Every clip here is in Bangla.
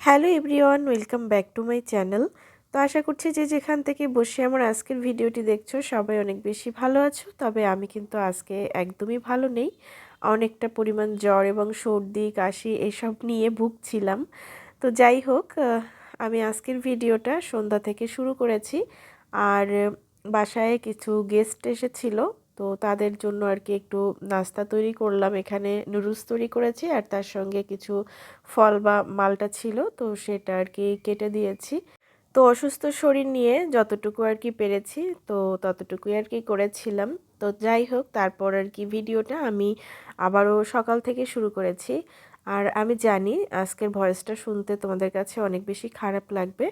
Hello everyone, welcome back to my channel. তো আশা করছি যে যেখান থেকে বসে আমার আজকের ভিডিওটি দেখছ, সবাই অনেক বেশি ভালো আছো। তবে আমি কিন্তু আজকে একদমই ভালো নেই। অনেকটা পরিমাণ জ্বর এবং সর্দি, কাশি এসব নিয়ে ভুগছিলাম। তো যাই হোক আমি আজকের ভিডিওটা সন্ধ্যা থেকে শুরু করেছি। আর বাসায় কিছু গেস্ট এসেছিল। তো তাদের জন্য আর কি একটু নাস্তা তৈরি করলাম। এখানে নুডলস তৈরি করেছি আর তার সঙ্গে কিছু ফল বা মালটা ছিল, তো সেটা আর কি কেটে দিয়েছি। তো অসুস্থ শরীর নিয়ে যতটুকু আর কি পেরেছি, তো ততটুকুই আর কি করেছিলাম। তো যাই হোক, তারপর আর কি ভিডিওটা আমি আবারও সকাল থেকে শুরু করেছি। আর আমি জানি আজকের ভয়েসটা শুনতে তোমাদের কাছে অনেক বেশি খারাপ লাগবে।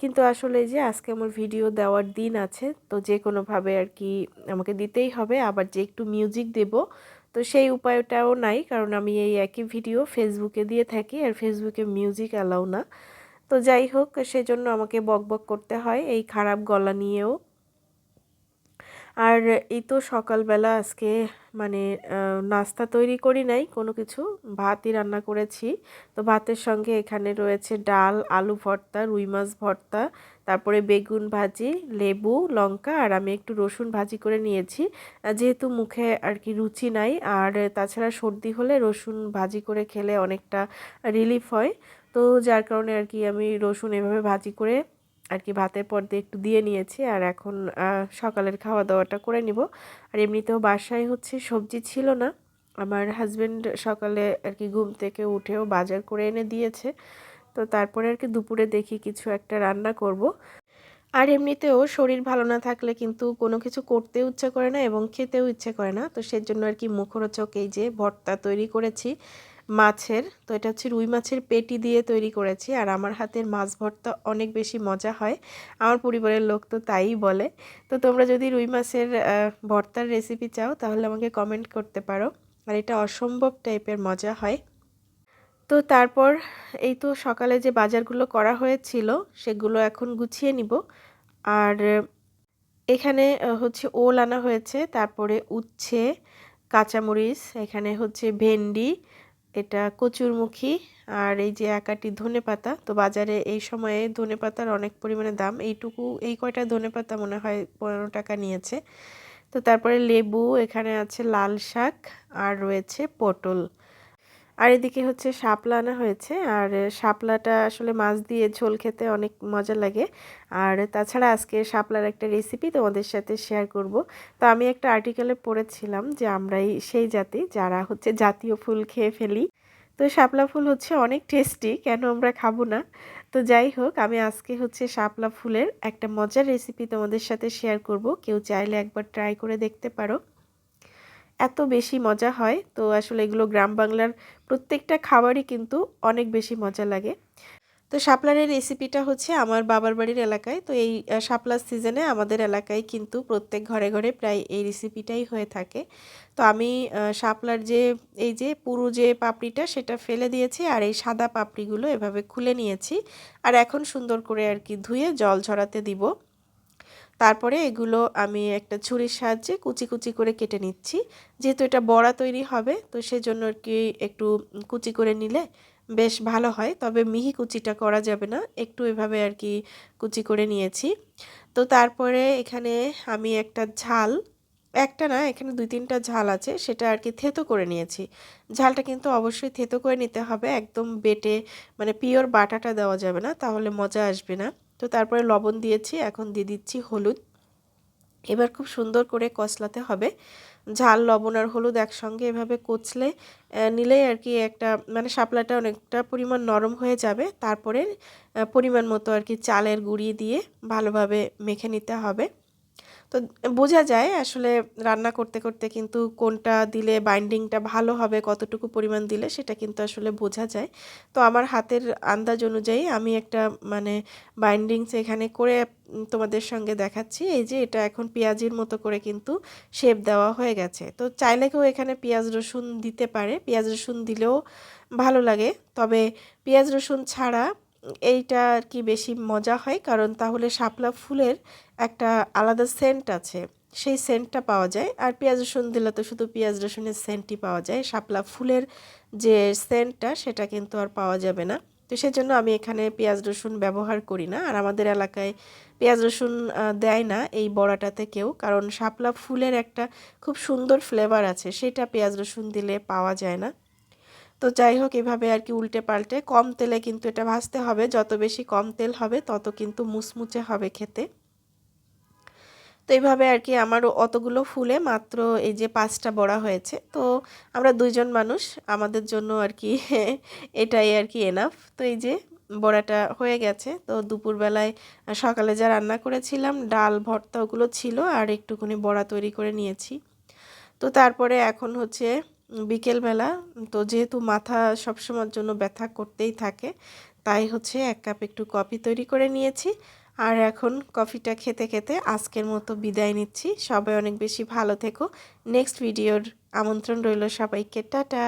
কিন্তু আসলে যে আজকে আমার ভিডিও দেওয়ার দিন আছে, তো যে কোনোভাবে আর কি আমাকে দিতেই হবে। আবার যে একটু মিউজিক দেব, তো সেই উপায়টাও নাই, কারণ আমি এই একই ভিডিও ফেসবুকে দিয়ে থাকি আর ফেসবুকে মিউজিক অ্যালাউ না। তো যাই হোক, সেজন্য আমাকে বক বক করতে হয় এই খারাপ গলা নিয়েও। আর এই তো সকালবেলা আজকে মানে নাস্তা তৈরি করি নাই, কোনো কিছু। ভাতই রান্না করেছি। তো ভাতের সঙ্গে এখানে রয়েছে ডাল, আলু ভর্তা, রুই মাছ ভর্তা, তারপরে বেগুন ভাজি, লেবু, লঙ্কা, আর আমি একটু রসুন ভাজি করে নিয়েছি। যেহেতু মুখে আর কি রুচি নাই, আর তাছাড়া সর্দি হলে রসুন ভাজি করে খেলে অনেকটা রিলিফ হয়। তো যার কারণে আর কি আমি রসুন এভাবে ভাজি করে আর কি ভাতের পর দিয়ে একটু দিয়ে নিয়েছি আর এখন সকালের খাওয়া দাওয়াটা করে নিব। আর এমনিতেও বাসায় হচ্ছে সবজি ছিল না। আমার হাজব্যান্ড সকালে আর কি ঘুম থেকে উঠেও বাজার করে এনে দিয়েছে। তো তারপরে আর কি দুপুরে দেখি কিছু একটা রান্না করব। আর এমনিতেও শরীর ভালো না থাকলে কিন্তু কোনো কিছু করতেও ইচ্ছে করে না এবং খেতেও ইচ্ছে করে না। তো সেজন্য আর কি মুখরোচক এই যে ভর্তা তৈরি করেছি। মাছের, তো এটা হচ্ছে রুই মাছের পেটি দিয়ে তৈরি করেছি। আর আমার হাতের মাছ ভর্তা অনেক বেশি মজা হয়। আমার পরিবারের লোক তো তাই বলে। তো তোমরা যদি রুই মাছের ভর্তার রেসিপি চাও, তাহলে আমাকে কমেন্ট করতে পারো। আর এটা অসম্ভব টাইপের মজা হয়। তো তারপর এই তো সকালে যে বাজারগুলো করা হয়েছিল, সেগুলো এখন গুছিয়ে নিব। আর এখানে হচ্ছে ওল আনা হয়েছে। তারপরে উচ্ছে, কাঁচামরিচ, এখানে হচ্ছে ভেন্ডি এটা কচুরমুখী আর এই যে একাটি ধনে পাতা। তো বাজারে এই সময়ে ধনে পাতার অনেক পরিমাণে দাম। এইটুকু, এই কয়টা ধনে পাতা মনে হয় পনেরো টাকা নিয়েছে। তো তারপরে লেবু, এখানে আছে লাল শাক আর রয়েছে পটল। আর এদিকে হচ্ছে শাপলা আনা হয়েছে, আর শাপলাটা আসলে মাছ দিয়ে ঝোল খেতে অনেক মজা লাগে। আর তাছাড়া আজকে শাপলার একটা রেসিপি তোমাদের সাথে শেয়ার করব। তো আমি একটা আর্টিকেলে পড়েছিলাম যে আমরাই সেই জাতি যারা হচ্ছে জাতীয় ফুল খেয়ে ফেলি। তো শাপলা ফুল হচ্ছে অনেক টেস্টি কেন আমরা খাব না? তো যাই হোক, আমি আজকে হচ্ছে শাপলা ফুলের একটা মজার রেসিপি তোমাদের সাথে শেয়ার করব। কেউ চাইলে একবার ট্রাই করে দেখতে পারো। এত বেশি মজা হয়। তো আসলে এগুলো গ্রাম বাংলার প্রত্যেকটা খাবারই কিন্তু অনেক বেশি মজা লাগে। তো শাপলারের রেসিপিটা হচ্ছে আমার বাবার বাড়ির এলাকায়। তো এই শাপলার সিজনে আমাদের এলাকায় কিন্তু প্রত্যেক ঘরে ঘরে প্রায় এই রেসিপিটাই হয়ে থাকে। তো আমি শাপলার যে, এই যে পুরো যে পাপড়িটা সেটা ফেলে দিয়েছি আর এই সাদা পাপড়িগুলো এভাবে খুলে নিয়েছি। আর এখন সুন্দর করে আর কি ধুয়ে জল ঝরাতে দিব। তারপরে এগুলো আমি একটা ছুরির সাহায্যে কুচি কুচি করে কেটে নিচ্ছি। যেহেতু এটা বড়া তৈরি হবে, তো সেজন্য আর কি একটু কুচি করে নিলে বেশ ভালো হয়। তবে মিহি কুচিটা করা যাবে না, একটু এভাবে আর কি কুচি করে নিয়েছি। তো তারপরে এখানে আমি একটা ঝাল, একটা না, এখানে দুই তিনটা ঝাল আছে, সেটা আর কি থেতো করে নিয়েছি। ঝালটা কিন্তু অবশ্যই থেতো করে নিতে হবে, একদম বেটে মানে পিওর বাটাটা দেওয়া যাবে না, তাহলে মজা আসবে না। তো তারপরে লবণ দিয়েছি, এখন দিয়ে দিচ্ছি হলুদ। এবার খুব সুন্দর করে কচলাতে হবে। ঝাল, লবণ আর হলুদ একসঙ্গে এভাবে কচলে নিলেই আর কি একটা মানে শাপলাটা অনেকটা পরিমাণ নরম হয়ে যাবে। তারপরে পরিমাণ মতো আর কি চালের গুঁড়ি দিয়ে ভালোভাবে মেখে নিতে হবে। তো বোঝা যায় আসলে রান্না করতে করতে কিন্তু কোনটা দিলে বাইন্ডিংটা ভালো হবে, কতটুকু পরিমাণ দিলে সেটা কিন্তু আসলে বোঝা যায়। তো আমার হাতের আন্দাজ অনুযায়ী আমি একটা মানে বাইন্ডিংস এখানে করে তোমাদের সঙ্গে দেখাচ্ছি। এই যে এটা এখন পেঁয়াজির মতো করে কিন্তু শেপ দেওয়া হয়ে গেছে। তো চাইলে কেউ এখানে পেঁয়াজ রসুন দিতে পারে। পেঁয়াজ রসুন দিলেও ভালো লাগে। তবে পেঁয়াজ রসুন ছাড়া এইটা আর কি বেশি মজা হয়। কারণ তাহলে শাপলা ফুলের একটা আলাদা সেন্ট আছে। সেই সেন্টটা পাওয়া যায়। আর পেঁয়াজ রসুন দিলে তো শুধু পেঁয়াজ রসুনের সেন্টই পাওয়া যায়। শাপলা ফুলের যে সেন্টটা সেটা কিন্তু আর পাওয়া যাবে না। তো সেজন্য আমি এখানে পেঁয়াজ রসুন ব্যবহার করি না। আর আমাদের এলাকায় পেঁয়াজ রসুন দেয় না এই বড়াটাতে কেউ। কারণ শাপলা ফুলের একটা খুব সুন্দর ফ্লেভার আছে। সেটা পেঁয়াজ রসুন দিলে পাওয়া যায় না। তো যাই হোক, এভাবে আর কি উল্টে পাল্টে। কম তেলে কিন্তু এটা ভাজতে হবে। যত বেশি কম তেল হবে, তত কিন্তু মুচমুচে হবে খেতে। তো এইভাবে আর কি আমারও অতগুলো ফুলে মাত্র এই যে পাঁচটা বড়া হয়েছে। তো আমরা দুইজন মানুষ, আমাদের জন্য আর কি এটাই আর কি এনাফ তো এই যে বড়াটা হয়ে গেছে, তো দুপুরবেলায় সকালে যা রান্না করেছিলাম, ডাল, ভর্তা ওগুলো ছিল আর একটুখানি বড়া তৈরি করে নিয়েছি। তো তারপরে এখন হচ্ছে বিকেলবেলা, তো যেহেতু মাথা সবসময়ের জন্য ব্যথা করতেই থাকে, তাই হচ্ছে এক কাপ একটু কফি তৈরি করে নিয়েছি। আর এখন কফিটা খেতে খেতে আজকের মতো বিদায় নিচ্ছি। সবাই অনেক বেশি ভালো থেকো। নেক্সট ভিডিওর আমন্ত্রণ রইল সবাইকে। টাটা!